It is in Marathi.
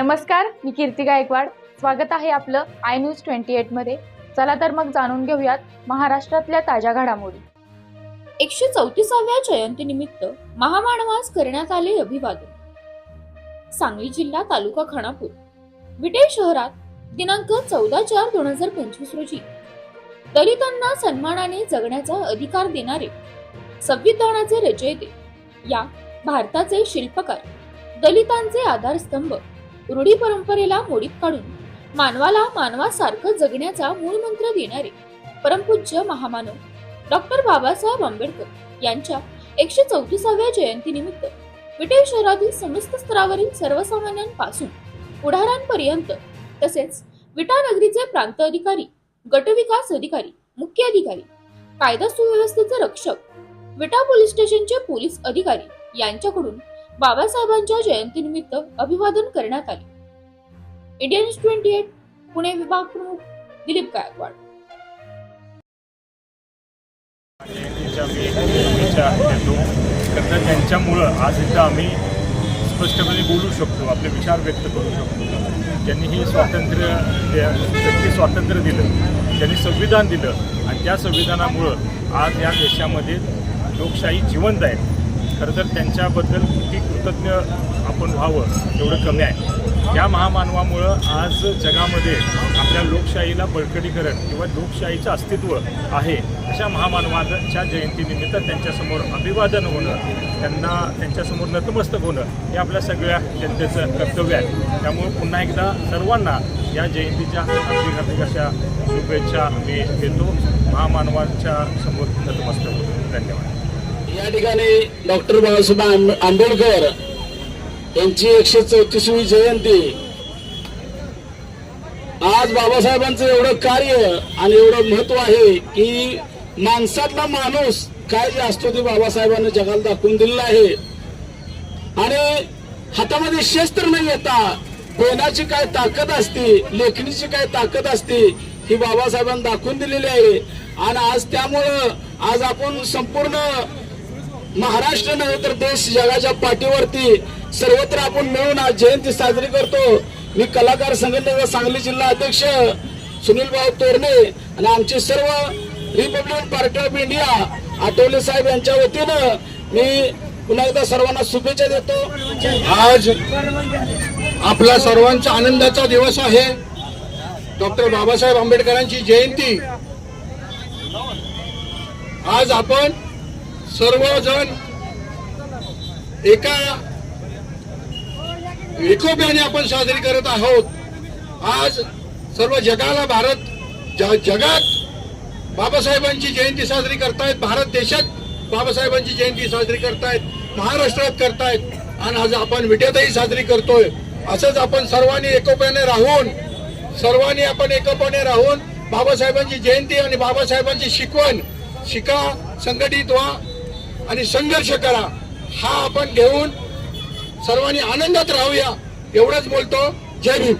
नमस्कार मी कीर्ती गायकवाड. स्वागत आहे आपलं आय न्यूज ट्वेंटी एटमध्ये चला तर मग जाणून घेऊयात महाराष्ट्रातल्या ताज्या घडामोडी. एकशे चौतीसाव्या जयंतीनिमित्त महामानवास करण्यात आले अभिवादन. सांगली जिल्हा तालुका खानापूर. विटे शहरात दिनांक चौदा चार दोन हजार पंचवीस रोजी. दलितांना सन्मानाने जगण्याचा अधिकार देणारे संविधानाचे रचयिते या भारताचे शिल्पकार दलितांचे आधारस्तंभ रूढी परंपरेला मोडीत काढून मानवाला मानवासारखं जगण्याचा मूळ मंत्र देणारे परमपूज्य महामानव डॉक्टर बाबासाहेब आंबेडकर यांच्या एकशे चौतीसाव्या जयंतीनिमित्त विटे शहरातील समस्त स्तरावरील सर्वसामान्यांपासून पुढाऱ्यांपर्यंत तसेच विटा नगरीचे प्रांत अधिकारी गटविकास अधिकारी मुख्य अधिकारी कायदा सुव्यवस्थेचे रक्षक विटा पोलीस स्टेशनचे पोलीस अधिकारी यांच्याकडून बाबासाहेबांच्या जयंतीनिमित्त अभिवादन करण्यात आले. Indian news twenty eight Pune विभाग प्रमुख दिलीप गायकवाड. त्यांच्यामुळं आज इथं आम्ही स्पष्टपणे बोलू शकतो आपले विचार व्यक्त करू शकतो. त्यांनी हे स्वातंत्र्य व्यक्ती स्वातंत्र्य दिलं त्यांनी संविधान दिलं आणि त्या संविधानामुळं आज या देशामध्ये लोकशाही जिवंत आहे. खरं तर त्यांच्याबद्दल किती कृतज्ञ आपण व्हावं तेवढं कमी आहे. या महामानवामुळं आज जगामध्ये आपल्या लोकशाहीला बळकटीकरण किंवा लोकशाहीचं अस्तित्व आहे अशा महामानवाच्या जयंतीनिमित्त त्यांच्यासमोर अभिवादन होणं त्यांना त्यांच्यासमोर नतमस्तक होणं हे आपल्या सगळ्या जनतेचं कर्तव्य आहे. त्यामुळे पुन्हा एकदा सर्वांना या जयंतीच्या हार्दिक हार्दिक अशा शुभेच्छा मी देतो. महामानवांच्या समोर नतमस्तक होतो. धन्यवाद. या ठिकाणी डॉक्टर बाबासाहेब आंबेडकर यांची एकशे चौतीसवी जयंती. आज बाबासाहेबांचं एवढं कार्य आणि एवढं महत्त्व आहे की माणसातला माणूस काय जे असतो ते बाबासाहेबांनी जगाला दाखवून दिलेलं आहे. आणि हातामध्ये शस्त्र न येता कोणाची काय ताकद असते लेखणीची काय ताकद असते ही बाबासाहेबांनी दाखवून दिलेली आहे. आणि आज त्यामुळं आज आपण संपूर्ण महाराष्ट्र नव्हे तर देश जगाच्या पाठीवरती सर्वत्र आपण मिळून आज जयंती साजरी करतो. मी कलाकार संघटनेचा सांगली जिल्हा अध्यक्ष सुनील भाऊ तोरणे आणि आमचे सर्व Republican party of India Athawale साहेब यांच्या वतीनं मी पुन्हा एकदा सर्वांना शुभेच्छा देतो. आज आपला सर्वांचा आनंदाचा दिवस आहे. डॉक्टर बाबासाहेब आंबेडकरांची जयंती. आज आपण सर्वजण एका एकोप्याने आपण साजरी करत आहोत. आज सर्व जगाला भारत ज- जगात बाबासाहेबांची जयंती साजरी करतायत. भारत देशात बाबासाहेबांची जयंती साजरी करतायत महाराष्ट्रात करतायत. आणि आज आपण विट्यातही साजरी करतोय. असंच आपण सर्वांनी एकोप्याने राहून सर्वांनी आपण एकोप्याने राहून बाबासाहेबांची जयंती आणि बाबासाहेबांची शिकवण शिका संघटित व्हा. आणि संघर्ष करा. हा आपण घेऊन सर्वांनी आनंदात राहूया. एवढंच बोलतो. जय भीम.